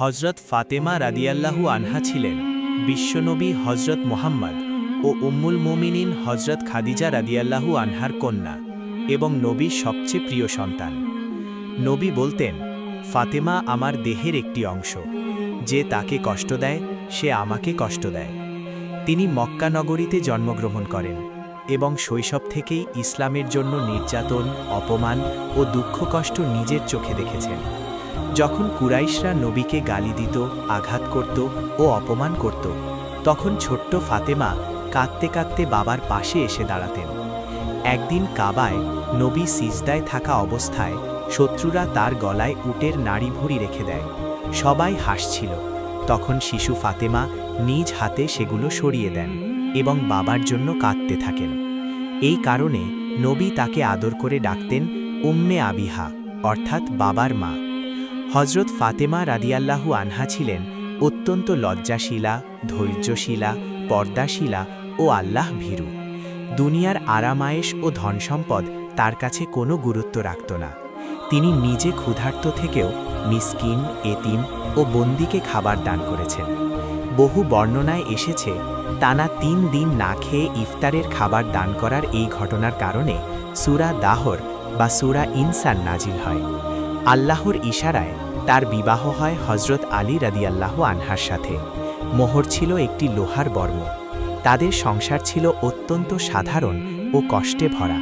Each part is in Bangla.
হজরত ফাতেমা রাদিয়াল্লাহু আনহা ছিলেন বিশ্বনবী হজরত মোহাম্মদ ও উম্মুল মোমিনিন হজরত খাদিজা রাদিয়াল্লাহু আনহার কন্যা এবং নবীর সবচেয়ে প্রিয় সন্তান। নবী বলতেন, ফাতেমা আমার দেহের একটি অংশ। যে তাকে কষ্ট দেয়, সে আমাকে কষ্ট দেয়। তিনি মক্কা নগরীতে জন্মগ্রহণ করেন এবং শৈশব থেকেই ইসলামের জন্য নির্যাতন, অপমান ও দুঃখ কষ্ট নিজের চোখে দেখেছেন। যখন কুরাইশরা নবীকে গালি দিত, আঘাত করত ও অপমান করত, তখন ছোট্ট ফাতেমা কাঁদতে কাঁদতে বাবার পাশে এসে দাঁড়াতেন। একদিন কাবায় নবী সিজদায় থাকা অবস্থায় শত্রুরা তার গলায় উটের নাড়ি ভুড়ি রেখে দেয়। সবাই হাসছিল। তখন শিশু ফাতেমা নিজ হাতে সেগুলো সরিয়ে দেন এবং বাবার জন্য কাঁদতে থাকেন। এই কারণে নবী তাকে আদর করে ডাকতেন উম্মে আবিহা, অর্থাৎ বাবার মা। হজরত ফাতেমা রাদিয়াল্লাহু আনহা ছিলেন অত্যন্ত লজ্জাশীলা, ধৈর্যশীলা, পর্দাশীলা ও আল্লাহ ভীরু। দুনিয়ার আরামায়েশ ও ধনসম্পদ তার কাছে কোনো গুরুত্ব রাখত না। তিনি নিজে ক্ষুধার্ত থেকেও মিসকিন, এতিম ও বন্দিকে খাবার দান করেছেন। বহু বর্ণনায় এসেছে, টানা তিন দিন না খেয়ে ইফতারের খাবার দান করার এই ঘটনার কারণে সুরা দাহর বা সুরা ইনসান নাজিল হয়। আল্লাহর ইশারায় তার বিবাহ হয় হজরত আলী রাদিয়াল্লাহ আনহার সাথে। মোহর ছিল একটি লোহার বর্ম। তাদের সংসার ছিল অত্যন্ত সাধারণ ও কষ্টে ভরা।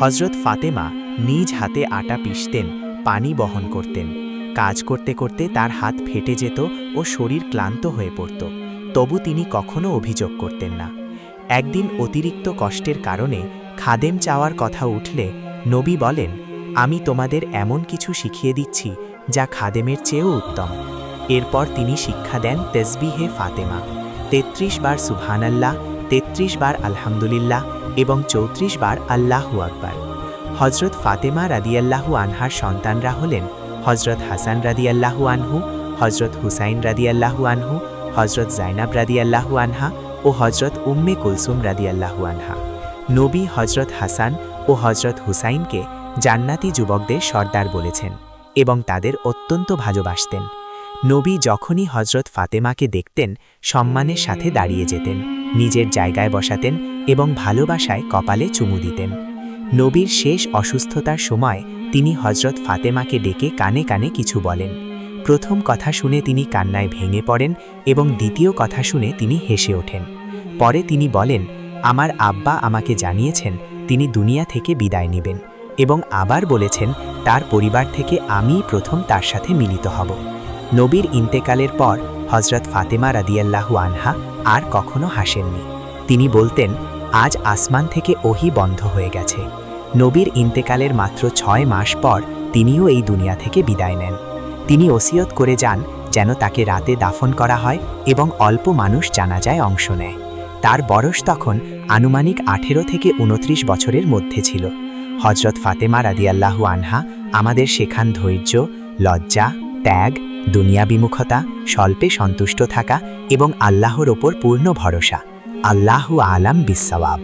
হজরত ফাতেমা নিজ হাতে আটা পিষতেন, পানি বহন করতেন। কাজ করতে করতে তার হাত ফেটে যেত ও শরীর ক্লান্ত হয়ে পড়ত। তবু তিনি কখনো অভিযোগ করতেন না। একদিন অতিরিক্ত কষ্টের কারণে খাদেম চাওয়ার কথা উঠলে নবী বলেন আমি তোমাদের এমন কিছু শিখিয়ে দিচ্ছি, যা খাদেমের চেয়েও উত্তম। এরপর তিনি শিক্ষা দেন তেসবিহে ফাতেমা। তেত্রিশ বার সুবহানাল্লাহ, তেত্রিশ বার আলহামদুলিল্লাহ এবং চৌত্রিশ বার আল্লাহু আকবার। হজরত ফাতেমা রাদিয়াল্লাহু আনহার সন্তানরা হলেন হজরত হাসান রাদিয়াল্লাহু আনহু হজরত হুসাইন রাদিয়াল্লাহু আনহু হজরত জাইনাব রাদিয়াল্লাহু আনহা ও হজরত উম্মে কুলসুম রাদিয়াল্লাহু আনহা। নবী হজরত হাসান ও হজরত হুসাইনকে জান্নাতি যুবকদের সর্দার বলেছেন এবং তাদের অত্যন্ত ভালোবাসতেন। নবী যখনই হজরত ফাতেমাকে দেখতেন, সম্মানের সাথে দাঁড়িয়ে যেতেন, নিজের জায়গায় বসাতেন এবং ভালোবাসায় কপালে চুমু দিতেন। নবীর শেষ অসুস্থতার সময় তিনি হজরত ফাতেমাকে ডেকে কানে কানে কিছু বলেন। প্রথম কথা শুনে তিনি কান্নায় ভেঙে পড়েন এবং দ্বিতীয় কথা শুনে তিনি হেসে ওঠেন। পরে তিনি বলেন, আমার আব্বা আমাকে জানিয়েছেন, তিনি দুনিয়া থেকে বিদায় নেবেন। এবং আবার বলেছেন, তার পরিবার থেকে আমিই প্রথম তার সাথে মিলিত হব। নবীর ইন্তেকালের পর হজরত ফাতেমা রাদিয়াল্লাহু আনহা আর কখনো হাসেননি। তিনি বলতেন, আজ আসমান থেকে ওহি বন্ধ হয়ে গেছে। নবীর ইন্তেকালের মাত্র ছয় মাস পর তিনিও এই দুনিয়া থেকে বিদায় নেন। তিনি ওসিয়ত করে যান যেন তাকে রাতে দাফন করা হয় এবং অল্প মানুষ জানাজায় অংশ নেয়। তার বয়স তখন আনুমানিক আঠেরো থেকে উনত্রিশ বছরের মধ্যে ছিল। হজরত ফাতেমা রাদিয়াল্লাহু আনহা আমাদের শেখান ধৈর্য, লজ্জা, ত্যাগ, দুনিয়া বিমুখতা, স্বল্পে সন্তুষ্ট থাকা এবং আল্লাহর ওপর পূর্ণ ভরসা। আল্লাহু আলাম বিসওয়াব